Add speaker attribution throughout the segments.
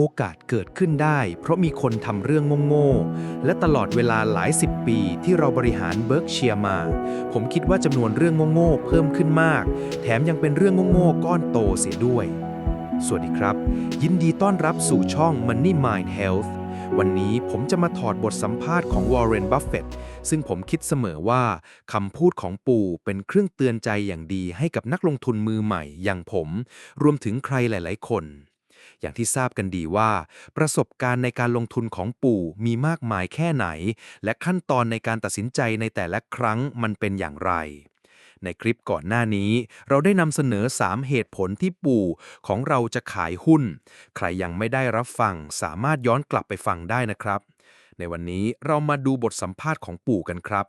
Speaker 1: โอกาสเกิดขึ้นได้ เพราะมีคนทำเรื่องโง่ๆ และตลอดเวลาหลายสิบปีที่เราบริหารเบิร์กเชียร์มา ผมคิดว่าจำนวนเรื่องโง่ๆ เพิ่มขึ้นมาก แถมยังเป็นเรื่องโง่ๆ ก้อนโตเสียด้วย สวัสดีครับ ยินดีต้อนรับสู่ช่อง Money Mind Health วันนี้ผมจะมาถอดบทสัมภาษณ์ของวอร์เรน บัฟเฟตซึ่งผมคิดเสมอว่าคำพูดของปู่เป็นเครื่องเตือนใจอย่างดีให้กับนักลงทุนมือใหม่อย่างผม รวมถึงใครหลาย ๆ คน อย่างที่ทราบกันดีว่า ประสบการณ์ในการลงทุนของปู่มีมากมายแค่ไหน และขั้นตอนในการตัดสินใจในแต่ละครั้งมันเป็นอย่างไร ในคลิปก่อนหน้านี้ เราได้นำเสนอ 3 เหตุผลที่ปู่ของเราจะขายหุ้น ใครยังไม่ได้รับฟังสามารถย้อนกลับไปฟังได้นะครับ ในวันนี้เรามาดูบทสัมภาษณ์ของปู่กันครับ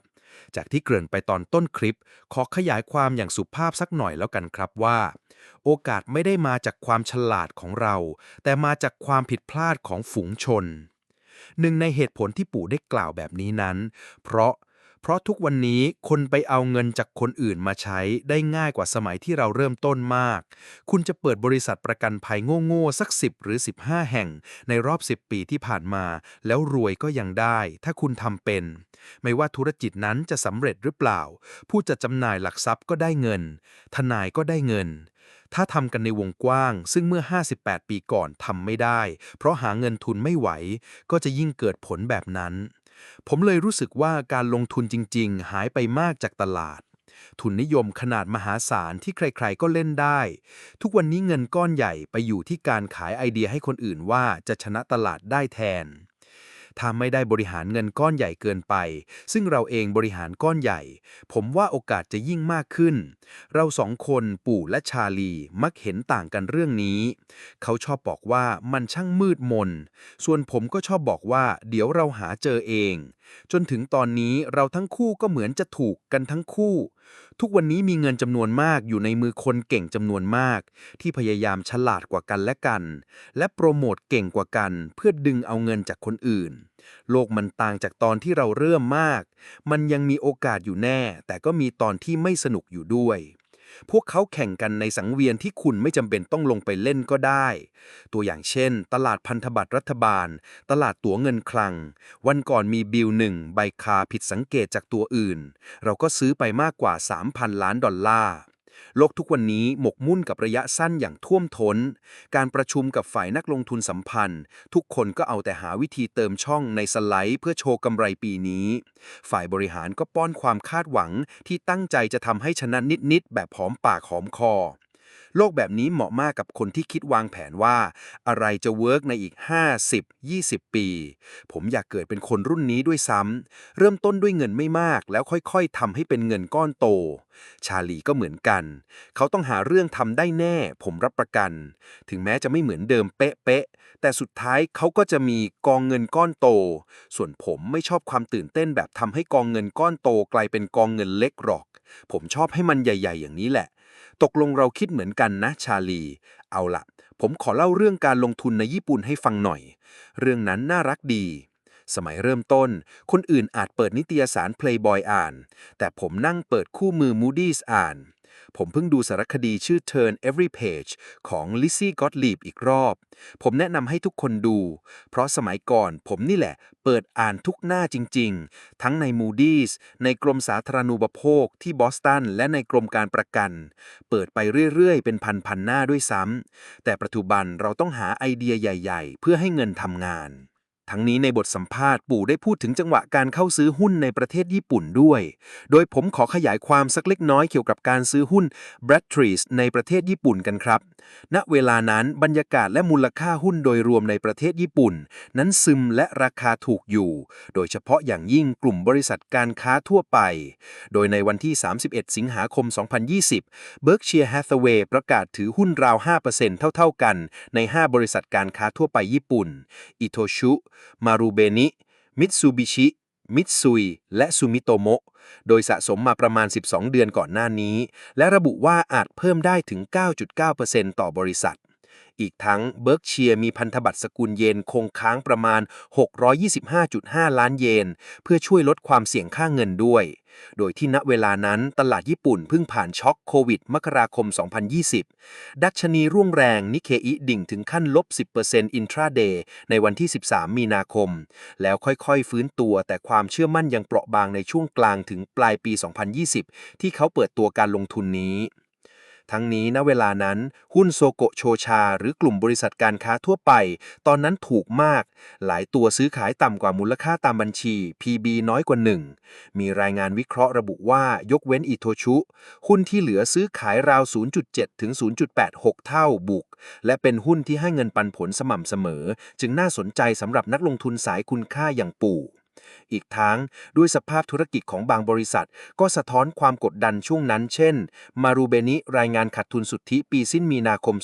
Speaker 1: จากที่เกริ่นไปตอนต้นคลิป ขอขยายความอย่างสุภาพสักหน่อยแล้วกันครับว่า โอกาสไม่ได้มาจากความฉลาดของเรา แต่มาจากความผิดพลาดของฝูงชนหนึ่งในเหตุผลที่ปู่ได้กล่าวแบบนี้นั้น เพราะ เพราะทุกวันนี้คนไปเอาเงินจากคนอื่นมาใช้ได้ง่ายกว่าสมัยที่เราเริ่มต้นมาก คุณจะเปิดบริษัทประกันภัยโง่ๆสัก 10 หรือ 15 แห่ง ในรอบ 10 ปีที่ผ่านมา แล้วรวยก็ยังได้ ถ้าคุณทำเป็น ไม่ว่าธุรกิจนั้นจะสำเร็จหรือเปล่า ผู้จัดจำหน่ายหลักทรัพย์ก็ได้เงิน ทนายก็ได้เงินถ้าทำกันในวงกว้าง ซึ่งเมื่อ 58 ปีก่อนทำไม่ได้ เพราะหาเงินทุนไม่ไหว ก็จะยิ่งเกิดผลแบบนั้น ผมเลยรู้สึกว่าการลงทุนจริง ๆ หายไปมากจากตลาด ทุนนิยมขนาดมหาศาลที่ใครๆก็เล่นได้ ทุกวันนี้เงินก้อนใหญ่ไปอยู่ที่การขายไอเดียให้คนอื่นว่าจะชนะตลาดได้แทน ถ้าไม่ได้บริหารเงินก้อนใหญ่เกินไป ซึ่งเราเองบริหารก้อนใหญ่ ผมว่าโอกาสจะยิ่งมากขึ้น เราสองคนปู่และชาลีมักเห็นต่างกันเรื่องนี้ เขาชอบบอกว่ามันช่างมืดมน ส่วนผมก็ชอบบอกว่า เดี๋ยวเราหาเจอเอง จนถึงตอนนี้เราทั้งคู่ก็เหมือนจะถูกกันทั้งคู่ ทุกวันนี้มีเงินจำนวนมากอยู่ในมือคนเก่งจำนวนมาก ที่พยายามฉลาดกว่ากันและกัน และโปรโมทเก่งกว่ากัน เพื่อดึงเอาเงินจากคนอื่น โลกมันต่างจากตอนที่เราเริ่มมาก มันยังมีโอกาสอยู่แน่ แต่ก็มีตอนที่ไม่สนุกอยู่ด้วย พวกเขาแข่งกันในสังเวียนที่คุณไม่จำเป็นต้องลงไปเล่นก็ได้ ตัวอย่างเช่น ตลาดพันธบัตรรัฐบาล ตลาดตั๋วเงินคลัง วันก่อนมีบิลหนึ่งใบคาผิดสังเกตจากตัวอื่น เราก็ซื้อไปมากกว่า 3,000 ล้านดอลลาร์ โลกทุกวันนี้หมกมุ่นกับระยะสั้นอย่างท่วมท้น การประชุมกับฝ่ายนักลงทุนสัมพันธ์ ทุกคนก็เอาแต่หาวิธีเติมช่องในสไลด์เพื่อโชว์กำไรปีนี้ ฝ่ายบริหารก็ป้อนความคาดหวังที่ตั้งใจจะทำให้ชนะนิดๆแบบหอมปากหอมคอ โลกแบบนี้เหมาะมากกับคนที่คิดวางแผนว่า อะไรจะเวิร์กในอีก 50 20 ปี ผมอยากเกิดเป็นคนรุ่นนี้ด้วยซ้ำ เริ่มต้นด้วยเงินไม่มาก แล้วค่อยๆทำให้เป็นเงินก้อนโต ชาลีก็เหมือนกัน เขาต้องหาเรื่องทำได้แน่ ผมรับประกัน ถึงแม้จะไม่เหมือนเดิมเป๊ะๆ แต่สุดท้ายเขาก็จะมีกองเงินก้อนโต ส่วนผมไม่ชอบความตื่นเต้นแบบทำให้กองเงินก้อนโตกลายเป็นกองเงินเล็กหรอก ผมชอบให้มันใหญ่ ๆ อย่างนี้แหละ ตกลงเราคิดเหมือนกันนะชาลี เอาละผมขอเล่าเรื่องการลงทุนในญี่ปุ่นให้ฟังหน่อย เรื่องนั้นน่ารักดี สมัยเริ่มต้น คนอื่นอาจเปิดนิตยสาร Playboy อ่าน แต่ผมนั่งเปิดคู่มือ Moody's อ่าน ผมเพิ่งดูสารคดีชื่อ Turn Every Page ของ Lizzie Gottlieb อีกรอบ ผมแนะนำให้ทุกคนดู เพราะสมัยก่อนผมนี่แหละ เปิดอ่านทุกหน้าจริง ๆ ทั้งใน Moody's ในกรมสาธารณูปโภคที่บอสตัน และในกรมการประกัน เปิดไปเรื่อย ๆ เป็นพัน ๆ หน้าด้วยซ้ำแต่ปัจจุบันเราต้องหาไอเดียใหญ่ ๆ เพื่อให้เงินทำงาน ทั้งนี้ในบทสัมภาษณ์ปู่ได้พูดถึงจังหวะการเข้าซื้อหุ้นในประเทศญี่ปุ่นด้วย โดยผมขอขยายความสักเล็กน้อยเกี่ยวกับการซื้อหุ้น b r a d t r e e s ในประเทศญี่ปุ่นกันครับ ณ เวลานั้นบรรยากาศและมูลค่าหุ้นโดยรวมในประเทศญี่ปุ่น นั้นซึมและราคาถูกอยู่ โดยเฉพาะอย่างยิ่งกลุ่มบริษัทการค้าทั่วไป โดยในวันที่ 31 สิงหาคม 2020 Berkshire Hathaway ประกาศถือหุ้นราว 5%เท่า ๆกัน ใน 5 บริษัทการค้าทั่วไปญี่ปุ่นอิโทชุมารูเบนิ มิตซูบิชิ มิตซุย และซูมิโตโมะ โดยสะสมมาประมาณ 12 เดือนก่อนหน้านี้ และระบุว่าอาจเพิ่มได้ถึง 9.9%ต่อบริษัท อีกทั้งเบิร์กเชียมีพันธบัตรสกุลเยนคงค้างประมาณ 625.5 ล้านเยน เพื่อช่วยลดความเสี่ยงค่าเงินด้วย โดยที่ณเวลานั้นตลาดญี่ปุ่นเพิ่งผ่านช็อกโควิด มกราคม 2020 ดัชนีร่วงแรงนิเคอิดิ่งถึงขั้นลบ 10%อินทราเดย์ในวันที่ 13 มีนาคม แล้วค่อยๆ ฟื้นตัวแต่ความเชื่อมั่นยังเปราะบางในช่วงกลางถึงปลายปี 2020 ที่เขาเปิดตัวการลงทุนนี้ ทั้งนี้ณเวลานั้น หุ้นโซโกโชชา หรือกลุ่มบริษัทการค้าทั่วไป ตอนนั้นถูกมาก หลายตัวซื้อขายต่ำกว่ามูลค่าตามบัญชี PB น้อยกว่าหนึ่งมีรายงานวิเคราะห์ระบุว่ายกเว้นอิโทชุ หุ้นที่เหลือซื้อขายราว 0.7 ถึง 0.86 เท่าบุก และเป็นหุ้นที่ให้เงินปันผลสม่ำเสมอ จึงน่าสนใจสำหรับนักลงทุนสายคุณค่าอย่างปู่ อีกทั้งด้วยสภาพธุรกิจของบางบริษัท ก็สะท้อนความกดดันช่วงนั้น เช่น มารูเบนิรายงานขาดทุนสุทธิปีสิ้นมีนาคม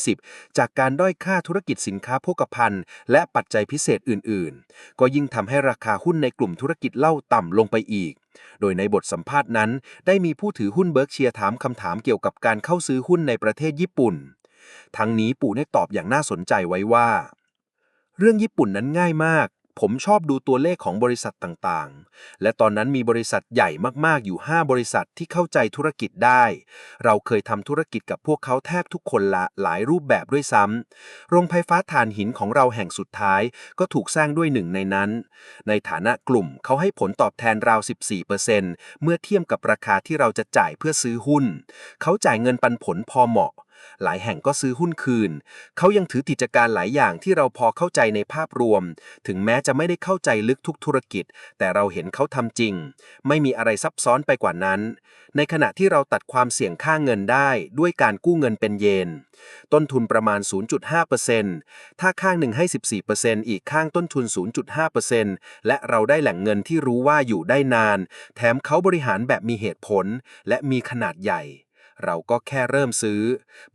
Speaker 1: 2020 จากการด้อยค่าธุรกิจสินค้าโภคภัณฑ์ และปัจจัยพิเศษอื่น ๆ ก็ยิ่งทำให้ราคาหุ้นในกลุ่มธุรกิจเล้าต่ำลงไปอีกโดยในบทสัมภาษณ์นั้น ได้มีผู้ถือหุ้นเบิร์กเชียร์ถามคำถามเกี่ยวกับการเข้าซื้อหุ้นในประเทศญี่ปุ่น ทั้งนี้ปู่ได้ตอบอย่างน่าสนใจไว้ว่า เรื่องญี่ปุ่นนั้นง่ายมาก ผมชอบดูตัวเลขของบริษัทต่างๆ และตอนนั้นมีบริษัทใหญ่มากๆ อยู่ 5 บริษัทที่เข้าใจธุรกิจได้ เราเคยทำธุรกิจกับพวกเขาแทบทุกคนละหลายรูปแบบด้วยซ้ำ โรงไฟฟ้าถ่านหินของเราแห่งสุดท้ายก็ถูกสร้างด้วยหนึ่งในนั้น ในฐานะกลุ่มเขาให้ผลตอบแทนราว 14%เมื่อเทียบกับราคาที่เราจะจ่ายเพื่อซื้อหุ้น เขาจ่ายเงินปันผลพอเหมาะ หลายแห่งก็ซื้อหุ้นคืน เขายังถือกิจการหลายอย่างที่เราพอเข้าใจในภาพรวม ถึงแม้จะไม่ได้เข้าใจลึกทุกธุรกิจ แต่เราเห็นเขาทำจริง ไม่มีอะไรซับซ้อนไปกว่านั้น ในขณะที่เราตัดความเสี่ยงค่าเงินได้ด้วยการกู้เงินเป็นเยน ต้นทุนประมาณ 0.5%ถ้าข้างหนึ่งให้ 14%อีกข้างต้นทุน 0.5%และเราได้แหล่งเงินที่รู้ว่าอยู่ได้นาน แถมเขาบริหารแบบมีเหตุผล และมีขนาดใหญ่ เราก็แค่เริ่มซื้อ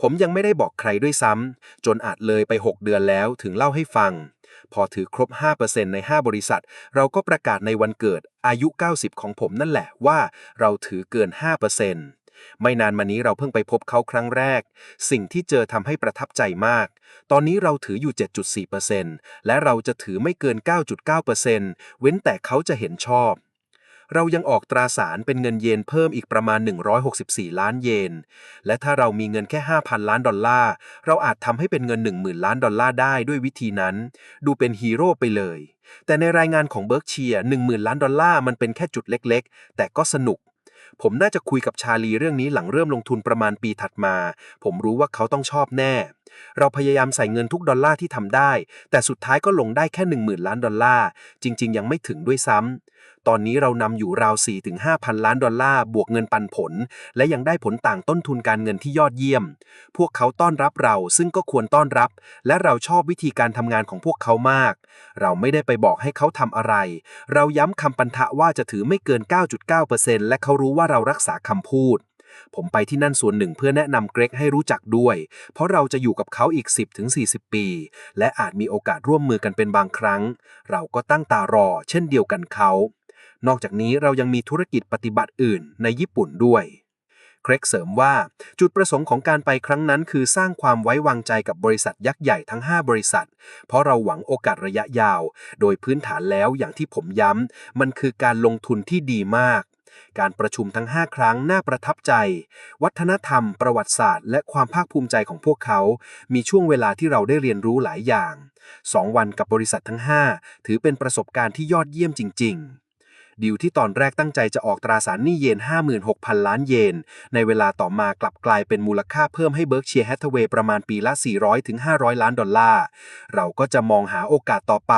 Speaker 1: ผมยังไม่ได้บอกใครด้วยซ้ำ จนอาจเลยไป 6 เดือนแล้วถึงเล่าให้ฟัง พอถือครบ 5%ใน 5 บริษัท เราก็ประกาศในวันเกิดอายุ 90 ของผมนั่นแหละว่าเราถือเกิน 5%ไม่นานมานี้เราเพิ่งไปพบเขาครั้งแรก สิ่งที่เจอทำให้ประทับใจมาก ตอนนี้เราถืออยู่ 7.4%และเราจะถือไม่เกิน 9.9%เว้นแต่เขาจะเห็นชอบ เรายังออกตราสารเป็นเงินเยนเพิ่มอีกประมาณ 164 ล้านเยน และถ้าเรามีเงินแค่ 5,000 ล้านดอลลาร์ เราอาจทำให้เป็นเงิน 10,000 ล้านดอลลาร์ได้ด้วยวิธีนั้น ดูเป็นฮีโร่ไปเลย แต่ในรายงานของเบิร์กเชียร์10,000 ล้านดอลลาร์มันเป็นแค่จุดเล็กๆ แต่ก็สนุกผมน่าจะคุยกับชาลีเรื่องนี้หลังเริ่มลงทุนประมาณปีถัดมา ผมรู้ว่าเขาต้องชอบแน่ เราพยายามใส่เงินทุกดอลลาร์ที่ทำได้ แต่สุดท้ายก็ลงได้แค่ 10,000 ล้านดอลลาร์ จริง ๆ ยังไม่ถึงด้วยซ้ำ ตอนนี้เรานำอยู่ราว4-5,000 ล้านดอลลาร์ บวกเงินปันผล และยังได้ผลต่างต้นทุนการเงินที่ยอดเยี่ยม พวกเขาต้อนรับเราซึ่งก็ควรต้อนรับ และเราชอบวิธีการทำงานของพวกเขามาก เราไม่ได้ไปบอกให้เขาทำอะไร เราย้ำคำปันทะว่าจะถือไม่เกิน 9.9%และเขารู้ว่าเรารักษาคำพูด ผมไปที่นั่นส่วนหนึ่งเพื่อแนะนำเกรกให้รู้จักด้วย เพราะเราจะอยู่กับเขาอีก 10-40 ปี และอาจมีโอกาสร่วมมือกันเป็นบางครั้ง เราก็ตั้งตารอ เช่นเดียวกันเขา นอกจากนี้เรายังมีธุรกิจปฏิบัติอื่นในญี่ปุ่นด้วยเครกเสริมว่าจุดประสงค์ของการไปครั้งนั้นคือสร้างความไว้วางใจกับบริษัทยักษ์ใหญ่ทั้ง 5 บริษัท เพราะเราหวังโอกาสระยะยาว โดยพื้นฐานแล้วอย่างที่ผมย้ำ มันคือการลงทุนที่ดีมาก การประชุมทั้ง 5 ครั้งน่าประทับใจ วัฒนธรรม ประวัติศาสตร์ และความภาคภูมิใจของพวกเขา มีช่วงเวลาที่เราได้เรียนรู้หลายอย่าง 2 วันกับบริษัททั้ง 5 ถือเป็นประสบการณ์ที่ยอดเยี่ยมจริง ๆ ดีลที่ตอนแรกตั้งใจจะออกตราสารหนี้เยน 56,000 ล้านเยน ในเวลาต่อมากลับกลายเป็นมูลค่าเพิ่มให้เบิร์กเชียร์แฮทเวย์ประมาณปีละ 400-500 ล้านดอลลาร์ เราก็จะมองหาโอกาสต่อไป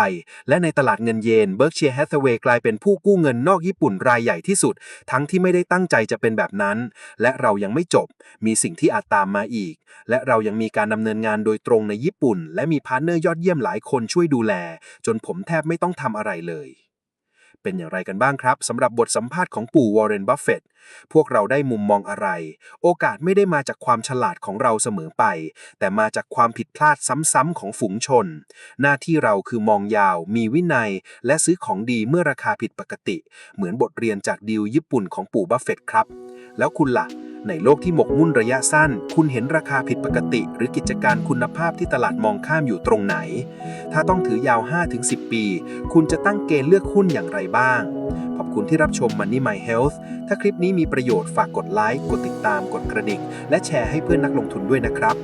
Speaker 1: และในตลาดเงินเยนเบิร์กเชียร์แฮทเวย์กลายเป็นผู้กู้เงินนอกญี่ปุ่นรายใหญ่ที่สุด ทั้งที่ไม่ได้ตั้งใจจะเป็นแบบนั้น และเรายังไม่จบ มีสิ่งที่อาจตามมาอีก และเรายังมีการดำเนินงานโดยตรงในญี่ปุ่น และมีพาร์ทเนอร์ยอดเยี่ยมหลายคนช่วยดูแล จนผมแทบไม่ต้องทำอะไรเลย เป็นอย่างไรกันบ้างครับสำหรับบทสัมภาษณ์ของปู่วอร์เรนบัฟเฟตต์พวกเราได้มุมมองอะไร โอกาสไม่ได้มาจากความฉลาดของเราเสมอไป แต่มาจากความผิดพลาดซ้ำๆของฝูงชน หน้าที่เราคือมองยาว มีวินัย และซื้อของดีเมื่อราคาผิดปกติ เหมือนบทเรียนจากดีลญี่ปุ่นของปู่บัฟเฟตต์ครับ แล้วคุณล่ะ ในโลกที่หมกมุ่นระยะสั้น คุณเห็นราคาผิดปกติ หรือกิจการคุณภาพที่ตลาดมองข้ามอยู่ตรงไหน ถ้าต้องถือยาว 5-10 ปี คุณจะตั้งเกณฑ์เลือกหุ้นอย่างไรบ้าง ขอบคุณที่รับชม Money My Health ถ้าคลิปนี้มีประโยชน์ฝากกดไลค์ กดติดตาม กดกระดิ่ง และแชร์ให้เพื่อนนักลงทุนด้วยนะครับ